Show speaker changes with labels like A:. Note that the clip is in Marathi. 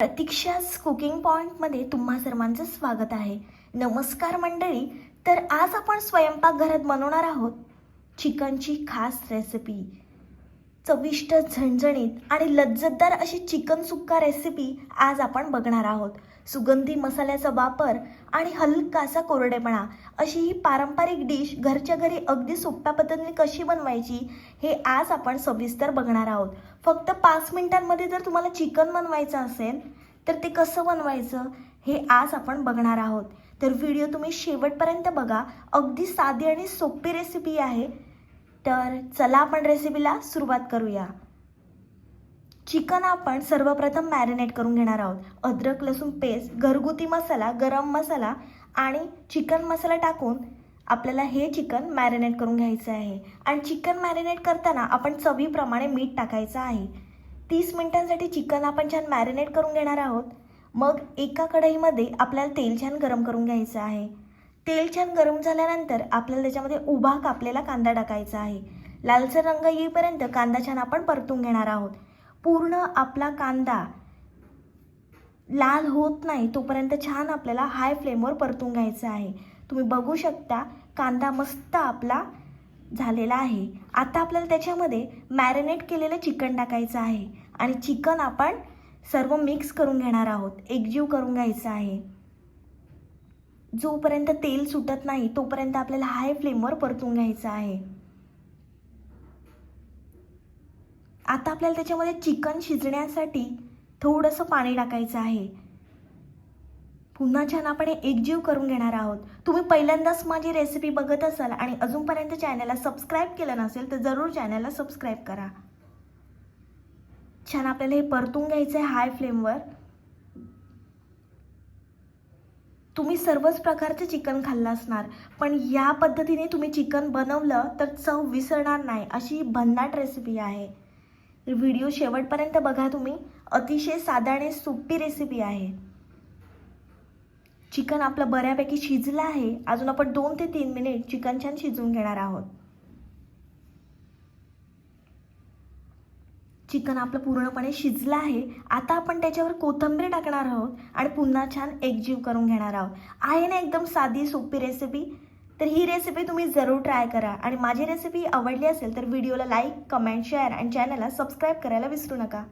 A: प्रतीक्षाच कुकिंग पॉईंटमध्ये तुम्हा सर्वांचं स्वागत आहे. नमस्कार मंडळी तर आज आपण स्वयंपाकघरात बनवणार आहोत चिकनची खास रेसिपी चविष्ट झणझणीत आणि लज्जतदार अशी चिकन सुक्का रेसिपी आज आपण बघणार आहोत. सुगंधी मसाल्याचा वापर आणि हलकासा कोरडेपणा अशी ही पारंपरिक डिश घरच्या घरी अगदी सोप्या पद्धतीने कशी बनवायची हे आज आपण सविस्तर बघणार आहोत. फक्त पाच मिनिटांमध्ये जर तुम्हाला चिकन बनवायचं असेल तर ते कसं बनवायचं हे आज आपण बघणार आहोत. तर व्हिडिओ तुम्ही शेवटपर्यंत बघा. अगदी साधी आणि सोपी रेसिपी आहे. तर चला आपण रेसिपीला सुरुवात करूया. चिकन आपण सर्वप्रथम मॅरिनेट करून घेणार आहोत. अद्रक लसूण पेस्ट घरगुती मसाला गरम मसाला आणि चिकन मसाला टाकून आपल्याला हे चिकन मॅरिनेट करून घ्यायचं आहे. आणि चिकन मॅरिनेट करताना आपण चवीप्रमाणे मीठ टाकायचं आहे. तीस मिनिटांसाठी चिकन आपण छान मॅरिनेट करून घेणार आहोत. मग एका कढईमध्ये आपल्याला तेल छान गरम करून घ्यायचं आहे. तेल छान गरम झाल्यानंतर आपल्याला त्याच्यामध्ये उभा कापलेला कांदा टाकायचा आहे. लालसर रंग येईपर्यंत कांदा छान आपण परतून घेणार आहोत. पूर्ण आपला कांदा लाल होत नाही तोपर्यंत छान आपल्याला हाय फ्लेमवर परतून घ्यायचं आहे. तुम्ही बघू शकता कांदा मस्त आपला झालेला आहे. आता आपल्याला त्याच्यामध्ये मॅरिनेट केलेलं चिकन टाकायचं आहे. आणि चिकन आपण सर्व मिक्स करून घेणार आहोत. एकजीव करून घ्यायचं आहे. जोपर्यंत तेल सुटत नाही तोपर्यंत आपल्याला हाय फ्लेमवर परतून घ्यायचं आहे. आता आपल्याला त्याच्यामध्ये चिकन शिजण्यासाठी थोडंसं पाणी टाकायचं आहे. पुन्हा छान आपण एकजीव करून घेणार आहोत. तुम्ही पहिल्यांदाच माझी रेसिपी बघत असाल आणि अजूनपर्यंत चॅनलला सबस्क्राईब केलं नसेल तर जरूर चॅनलला सबस्क्राईब करा. छान आपल्याला हे परतून घ्यायचं आहे हाय फ्लेमवर तुम्ही सर्वच प्रकारचे चिकन खाल्लं असणार पण या पद्धतीने तुम्ही चिकन बनवलं तर चव विसरणार नाही अशी भन्नाट रेसिपी आहे. व्हिडिओ शेवटपर्यंत बघा तुम्ही अतिशय साधा आणि सोपी रेसिपी आहे. चिकन आपलं बऱ्यापैकी शिजलं आहे अजून आपण दोन ते तीन मिनिट चिकन छान शिजवून घेणार आहोत. चिकन आपलं पूर्णपणे शिजलं आहे. आता आपण त्याच्यावर कोथंबीर टाकणार आहोत आणि पुन्हा छान एकजीव करून घेणार आहोत. आहे ना एकदम साधी सोपी रेसिपी तर ही रेसिपी तुम्ही जरूर ट्राय करा. आणि माझी रेसिपी आवडली असेल तर व्हिडिओला लाईक कमेंट शेअर आणि चॅनलला सबस्क्राईब करायला विसरू नका.